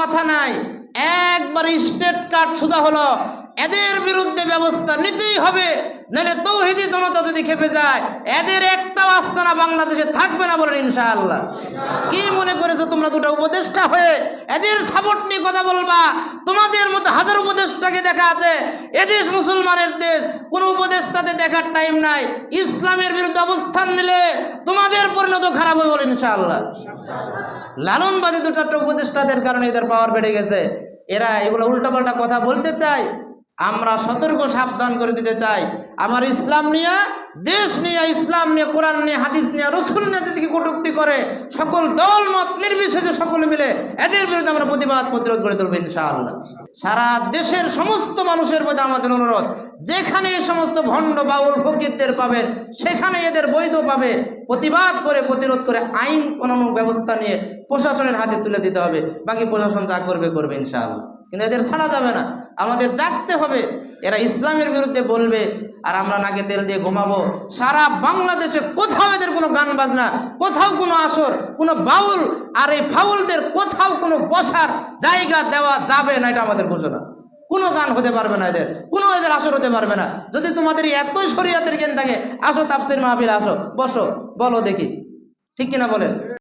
কথা নাই। একবার স্টেট কার্ড সোজা হলো। এদের বিরুদ্ধে ব্যবস্থা নিতেই হবে। নাহলে তৌহিদি জনতা যদি খেপে যায়, এদের একটাও আস্তানা বাংলাদেশে থাকবে না বলেন ইনশাআল্লাহ। কি মনে করেছ তোমরা দুটো উপদেষ্টা হয়ে? এদের সাপোর্ট নিয়ে কথা বলবা। তোমাদের মতো হাজার উপদেষ্টাকে দেখা আছে। এদেশ মুসলমানের দেশ, কোন উপদেষ্টাতে দেখার টাইম নাই। ইসলামের বিরুদ্ধে অবস্থান নিলে তোমাদের পরিণত খারাপ হবে বলেন ইনশাআল্লাহ। লালনবাদী দু চারটা উপদেষ্টাদের কারণে এদের পাওয়ার বেড়ে গেছে। এরা এগুলো উল্টাপাল্টা কথা বলতে চায়। আমরা সতর্ক সাবধান করে দিতে চাই। আমার ইসলাম নিয়ে, দেশ নিয়ে, ইসলাম নিয়ে, কোরআন নিয়ে, হাদিস নিয়ে, রসুল নিয়ে যদি কটুক্তি করে, সকল দল, মত নির্বিশেষে সকলে মিলে এদের বিরুদ্ধে আমরা প্রতিবাদ, প্রতিরোধ করে তুলবো ইনশাআল্লাহ। সারা দেশের সমস্ত মানুষের প্রতি আমাদের অনুরোধ, যেখানে এই সমস্ত ভণ্ড, বাউল, ফকিরদের পাবেন সেখানে এদের বৈধ পাবে, প্রতিবাদ করে, প্রতিরোধ করে, আইন, কানুন, ব্যবস্থা নিয়ে প্রশাসনের হাতে তুলে দিতে হবে। বাকি প্রশাসন যা করবে করবে ইনশাআল্লাহ। কিন্তু এদের ছাড়া যাবে না। আমাদের জাগতে হবে। এরা ইসলামের বিরুদ্ধে বলবে, আর আমরা নাকে তেল দিয়ে ঘুমাবো। সারা বাংলাদেশে কোথাও এদের কোনো গান বাজনা, কোথাও কোনো আসর, কোনো বাউল, আর এই ফাউলদের কোথাও কোনো বসার জায়গা দেওয়া যাবে না, এটা আমাদের ঘোষণা কোনো গান হতে পারবে না এদের, কোনো এদের আসর হতে পারবে না। যদি তোমাদের এতই শরীয়তের জ্ঞান থাকে, আসো তাফসির মাহফিল আসো, বসো, বলো দেখি। ঠিক কিনা বলেন?